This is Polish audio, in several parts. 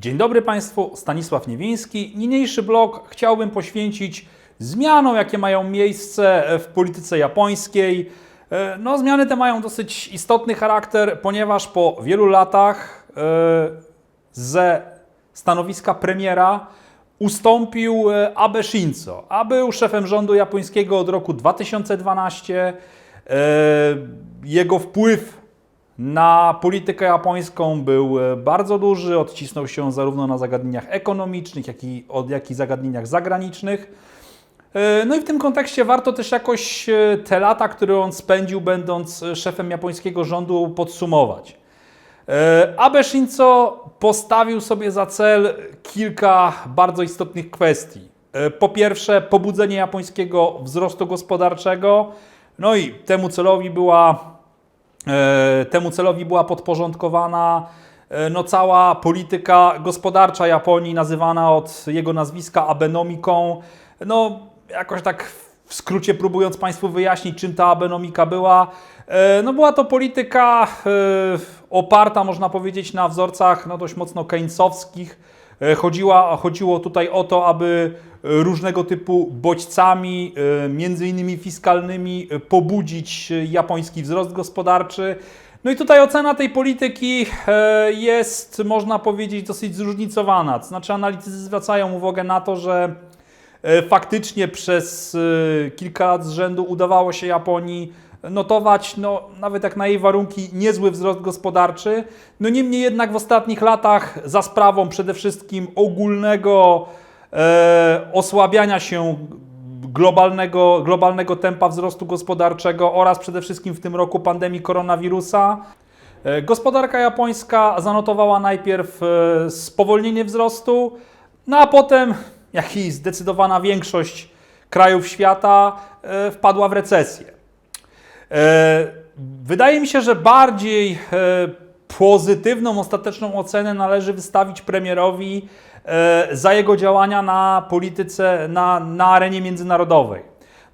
Dzień dobry Państwu, Stanisław Niewiński. Niniejszy blog chciałbym poświęcić zmianom, jakie mają miejsce w polityce japońskiej. E, No, zmiany te mają dosyć istotny charakter, ponieważ po wielu latach e, ze stanowiska premiera ustąpił e, Abe Shinzo, a był szefem rządu japońskiego od roku 2012. E, Jego wpływ na politykę japońską był e, bardzo duży, odcisnął się zarówno na zagadnieniach ekonomicznych, jak i, jak i zagadnieniach zagranicznych. E, No i w tym kontekście warto też jakoś e, te lata, które on spędził, będąc szefem japońskiego rządu, podsumować. Abe Shinzo postawił sobie za cel kilka bardzo istotnych kwestii. Po pierwsze, pobudzenie japońskiego wzrostu gospodarczego, no i temu celowi była Temu celowi była podporządkowana e, no, cała polityka gospodarcza Japonii, nazywana od jego nazwiska Abenomiką. No, jakoś tak w skrócie próbując Państwu wyjaśnić, czym ta Abenomika była. E, No, była to polityka e, oparta, można powiedzieć, na wzorcach no, dość mocno keynesowskich. E, Chodziła, chodziło tutaj o to, aby e, różnego typu bodźcami, e, między innymi fiskalnymi, e, pobudzić e, japoński wzrost gospodarczy. No i tutaj ocena tej polityki jest, można powiedzieć, dosyć zróżnicowana. To znaczy, analitycy zwracają uwagę na to, że faktycznie przez kilka lat z rzędu udawało się Japonii notować, no, nawet jak na jej warunki, niezły wzrost gospodarczy. No niemniej jednak w ostatnich latach za sprawą przede wszystkim ogólnego osłabiania się globalnego, globalnego tempa wzrostu gospodarczego oraz przede wszystkim w tym roku pandemii koronawirusa. E, Gospodarka japońska zanotowała najpierw e, spowolnienie wzrostu, no a potem, jak i zdecydowana większość krajów świata, e, wpadła w recesję. E, Wydaje mi się, że bardziej e, pozytywną ostateczną ocenę należy wystawić premierowi e, za jego działania na polityce, na, na arenie międzynarodowej.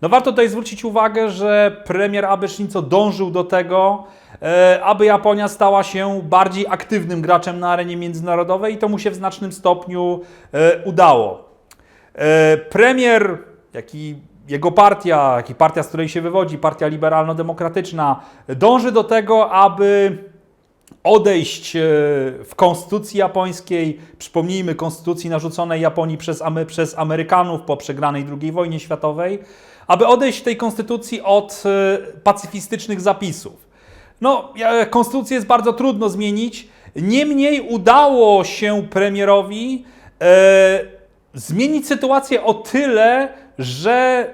No warto tutaj zwrócić uwagę, że premier Abe Shinzo dążył do tego, e, aby Japonia stała się bardziej aktywnym graczem na arenie międzynarodowej i to mu się w znacznym stopniu e, udało. Premier, jak i jego partia, jak i partia, z której się wywodzi, partia liberalno-demokratyczna, dąży do tego, aby odejść e, w konstytucji japońskiej, przypomnijmy, konstytucji narzuconej Japonii przez, przez Amerykanów po przegranej II wojnie światowej, aby odejść w tej konstytucji od e, pacyfistycznych zapisów. No, konstytucję jest bardzo trudno zmienić, niemniej udało się premierowi e, zmienić sytuację o tyle, że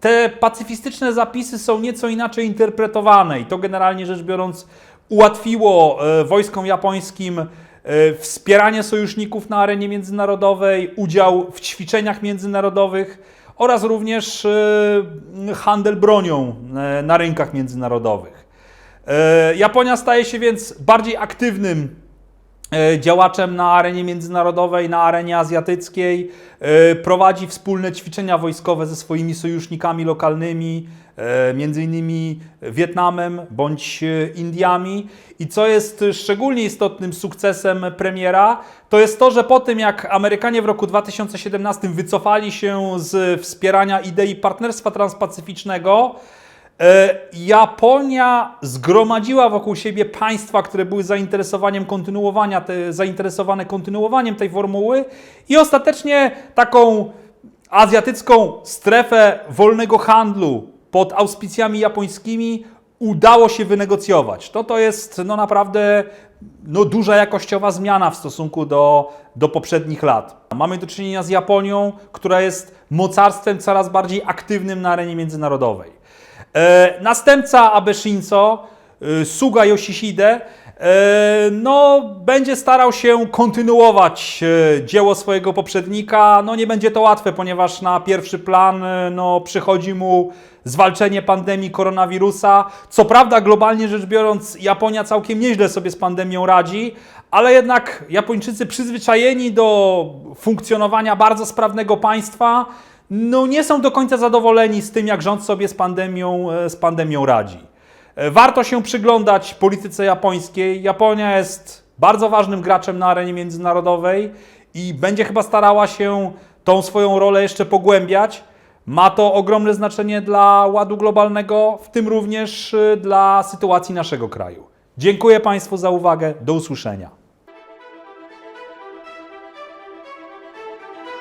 te pacyfistyczne zapisy są nieco inaczej interpretowane. I to generalnie rzecz biorąc ułatwiło e, wojskom japońskim e, wspieranie sojuszników na arenie międzynarodowej, udział w ćwiczeniach międzynarodowych oraz również e, handel bronią na rynkach międzynarodowych. Japonia staje się więc bardziej aktywnym działaczem na arenie międzynarodowej, na arenie azjatyckiej, prowadzi wspólne ćwiczenia wojskowe ze swoimi sojusznikami lokalnymi, między innymi Wietnamem bądź e, Indiami. I co jest szczególnie istotnym sukcesem premiera, to jest to, że po tym jak Amerykanie w roku 2017 wycofali się z wspierania idei partnerstwa transpacyficznego, E, Japonia zgromadziła wokół siebie państwa, które były zainteresowaniem kontynuowania te, zainteresowane kontynuowaniem tej formuły i ostatecznie taką azjatycką strefę wolnego handlu pod auspicjami japońskimi udało się wynegocjować. To to jest no naprawdę no, duża jakościowa zmiana w stosunku do, do poprzednich lat. Mamy do czynienia z Japonią, która jest mocarstwem coraz bardziej aktywnym na arenie międzynarodowej. E, następca Abe Shinzo, e, Suga Yoshihide, no, będzie starał się kontynuować e, dzieło swojego poprzednika. No, nie będzie to łatwe, ponieważ na pierwszy plan e, no, przychodzi mu zwalczenie pandemii koronawirusa. Co prawda, globalnie rzecz biorąc, Japonia całkiem nieźle sobie z pandemią radzi, ale jednak Japończycy przyzwyczajeni do funkcjonowania bardzo sprawnego państwa, no nie są do końca zadowoleni z tym, jak rząd sobie z pandemią, e, z pandemią radzi. E, Warto się przyglądać polityce japońskiej. Japonia jest bardzo ważnym graczem na arenie międzynarodowej i będzie chyba starała się tą swoją rolę jeszcze pogłębiać. Ma to ogromne znaczenie dla ładu globalnego, w tym również y, dla sytuacji naszego kraju. Dziękuję Państwu za uwagę. Do usłyszenia.